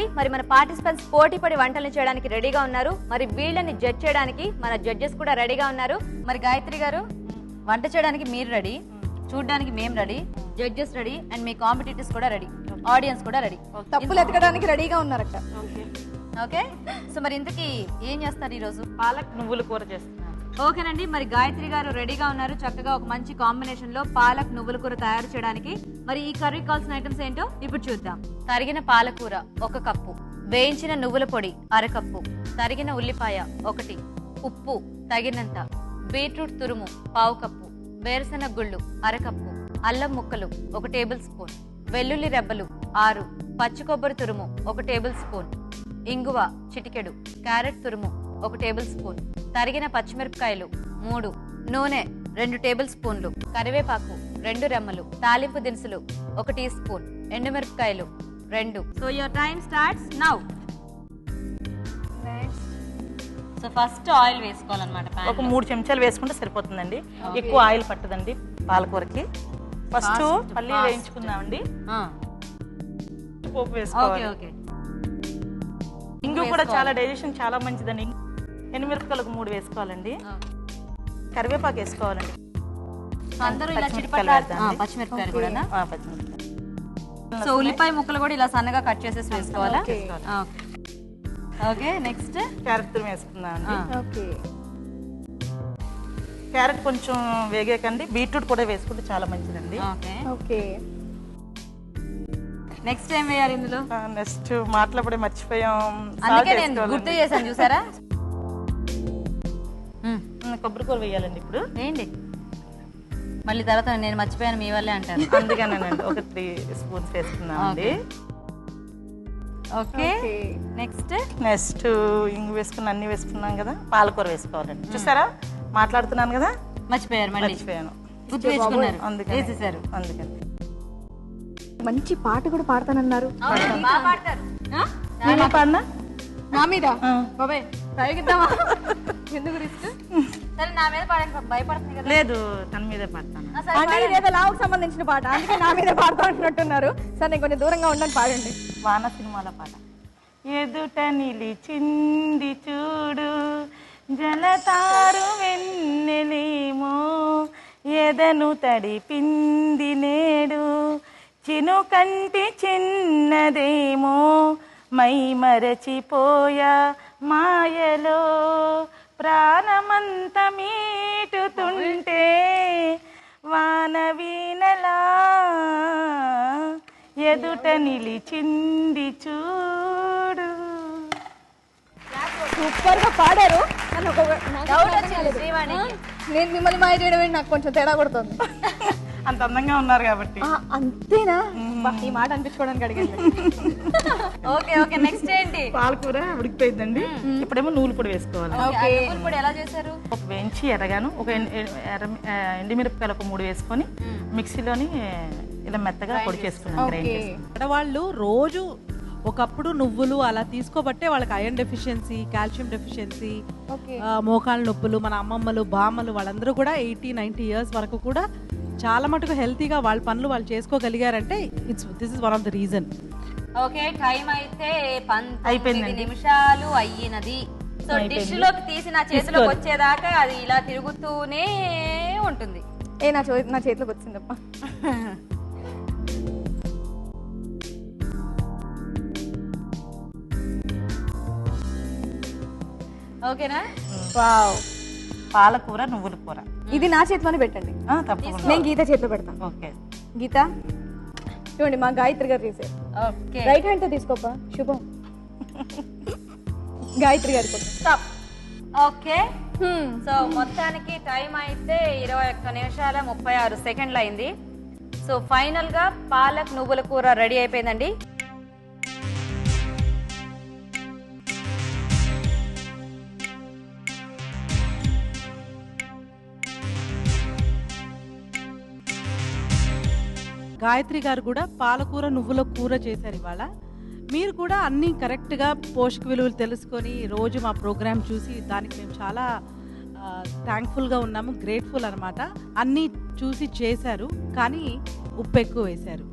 కదండి మరి మన పార్టిసిపెంట్స్ పోటీ పడి వంటలు చేయడానికి రెడీగా ఉన్నారు. మరి వీళ్ళని జడ్జ్ చేయడానికి మన జడ్జెస్ కూడా రెడీగా ఉన్నారు. మరి గాయత్రి గారు వంట చేయడానికి మీరు రెడీ చూడడానికి మేము రెడీ జడ్జెస్ రెడీ అండ్ మీ కాంపిటీటర్స్ కూడా రెడీ ఆడియన్స్ కూడా రెడీ. తప్పులు ఎతకడానికి రెడీగా ఉన్నారట. ఓకే సో మరి ఇంతకీ ఏం చేస్తారు ఈ రోజు పాలక్ నువ్వుల కూర చేస్తున్నాను ఓకేనండి మరి గాయత్రి గారు రెడీగా ఉన్నారు. చక్కగా ఒక మంచి కాంబినేషన్లో పాలక్ నువ్వుల కూర తయారు చేయడానికి. మరి ఈ కర్రీ కావాల్సిన ఐటమ్స్ ఏంటో ఇప్పుడు చూద్దాం. తరిగిన పాలకూర ఒక కప్పు వేయించిన నువ్వుల పొడి అరకప్పు తరిగిన ఉల్లిపాయ ఒకటి ఉప్పు తగినంత బీట్రూట్ తురుము పావు కప్పు వేరుశెనగ గుళ్ళు అరకప్పు అల్లం ముక్కలు ఒక టేబుల్ స్పూన్ వెల్లుల్లి రెబ్బలు ఆరు పచ్చి కొబ్బరి తురుము ఒక టేబుల్ స్పూన్ ఇంగువ చిటికెడు క్యారెట్ తురుము ఒక టేబుల్ స్పూన్. తరిగిన పచ్చిమిరపకాయలు మూడు. నూనె రెండు టేబుల్ స్పూన్లు. కరివేపాకు రెండు రెమ్మలు. తాలింపు దినుసులు ఒక టీ స్పూన్. ఎండుమిరపకాయలు రెండు. So your time starts now so first oil వేసుకోవాలన్నమాట ఒక మూడు చెంచాలు వేసుకుంటే సరిపోతుందండి. ఎక్కువ ఆయిల్ పట్టదండి పాలకూరకి. ఫస్ట్ పల్లి. వేయించుకుందామండి. పోపు వేసుకోవాలి. ఓకే ఇంగు కూడా చాలా డైజెషన్ చాలా మంచిదండి. ఎనిమిరపకాయలు ఒక మూడు వేసుకోవాలండి. కరివేపాకు వేసుకోవాలండి. అందరూ ఇలా పచ్చిమిరపకాయలు కూడా పచ్చిమిరపకాయలు సో ఉల్లిపాయ ముక్కలు కూడా ఇలా సన్నగా కట్ చేసేసి వేసుకోవాలా? ఓకే. Okay next. క్యారెట్ తురుము వేసుకుందామండి ఓకే. క్యారెట్ కొంచెం వేగాకండి. బీట్రూట్ కూడా వేసుకుంటే చాలా మంచిదండి. ఓకే. ఓకే. నెక్స్ట్ ఏం వేయాలి ఇందులో? నెక్స్ట్ మాట్లాడే మర్చిపోయాం. గుర్తు చేశాను చూసారా? కొబ్బరి కూర వేయాలండి ఇప్పుడు. వేయండి మళ్ళీ తర్వాత నేను మర్చిపోయాను మీ వల్లే అంటారు. అందుకనేనండి ఒక త్రీ స్పూన్స్ వేసుకున్నామండి ఓకే. ఓకే. నెక్స్ట్? నెక్స్ట్ ఇంగు వేసుకుని అన్ని వేసుకున్నాం కదా పాలకూర వేసుకోవాలండి. చూసారా? మాట్లాడుతున్నాను కదా? మర్చిపోయారు మళ్ళీ. మర్చిపోయాను. గుర్తు తెచ్చుకున్నారు. అందుకని. వేసేసారు. అందుకని. మంచి పాట కూడా పాడతానన్నారు. పాడినా? నా మీద. బాబాయ్ ప్రయోగిద్దామా? ఎందుకు రిస్క్? సరే నా మీద పాడండి భయపడుతుంది కదా. లేదు తన మీదే పాడతాను. అంటే ఇదేదో లావుకు సంబంధించిన పాట అందుకే నా మీద పాడుతూ అంటున్నట్టున్నారు. సరే నేను కొంచెం దూరంగా ఉండండి పాడండి. వాన సినిమాల పాట. ఎదుట నిలిచింది చూడు జలతారు వెన్నెలేమో ఎదను తడిపింది నేడు చినుకంటి చిన్నదేమో మై మరచిపోయా మాయలో. ప్రాణమంత మీటుతుంటే వాన వీణలా ఎదుట నిలిచింది చూడు. సూపర్గా పాడారు ఒక డౌట్ వచ్చింది. శ్రీవాణికి. నేను మిమ్మల్ని మాయ చేయడం ఏంటి? నాకు కొంచెం తేడా కొడుతుంది. అంత అందంగా ఉన్నారు కాబట్టి. అంతేనా? ఈ మాట అనిపించుకోవడానికి అడిగింది ఓకే ఓకే నెక్స్ట్ పాలకూర ఉడికిపోయిందండి ఇప్పుడేమో నూనె పొడి వేసుకోవాలి. ఓకే నువ్వుల పొడి ఎలా చేశారు? ఒక వేయించి ఎర్రగాను ఒక ఎండుమిరపకాయలు ఒక మూడు వేసుకొని మిక్సీలోని ఇలా మెత్తగా పొడి చేసుకున్నాం ఆడవాళ్ళు రోజు ఒకప్పుడు నువ్వులు అలా తీసుకోబట్టే వాళ్ళకి ఐరన్ డెఫిషియన్సీ కాల్షియం డెఫిషియన్సీ మోకాళ్ళ నొప్పులు మన అమ్మమ్మలు బామ్మలు వాళ్ళందరూ కూడా ఎయిటీ నైంటీ ఇయర్స్ వరకు కూడా చాలా మటుకు హెల్తీగా వాళ్ళ పనులు వాళ్ళు చేసుకోగలిగారంటే it's this is one of the reason okay time అయితే పంతొమ్మిది. నిమిషాలు అయ్యినది. సో డిష్లోకి తీసి నా చేతిలోకి వచ్చేదాకా అది ఇలా తిరుగుతూనే ఉంటుంది. ఏ నా నా చేతిలోకి వచ్చిందప్ప ఓకేనా? వావ్. పాలకూర నువ్వుల కూర. ఇది నా చేతిలోనే పెట్టండి. ఆ, తప్పకుండా. నేను గీత చేతిలో పెడతాను ఓకే. గీత? చూడండి మా గాయత్రి గారు ఓకే. రైట్ హ్యాండ్తో తీసుకోపా? శుభం. గాయత్రి గారి స్టాప్ ఓకే. సో మొత్తానికి టైం అయితే ఇరవై ఒక్క నిమిషాల ముప్పై ఆరు సెకండ్లు అయింది. సో ఫైనల్గా పాలక్ నువ్వుల కూర రెడీ అయిపోయిందండి. గాయత్రి గారు కూడా పాలకూర నువ్వుల కూర చేశారు ఇవాళ. మీరు కూడా అన్నీ కరెక్ట్గా పోషక విలువలు తెలుసుకొని రోజు మా ప్రోగ్రాం చూసి దానికి మేము చాలా థ్యాంక్ఫుల్గా ఉన్నాము గ్రేట్ఫుల్ అనమాట అన్నీ చూసి చేశారు కానీ ఉప్పు ఎక్కువ వేశారు.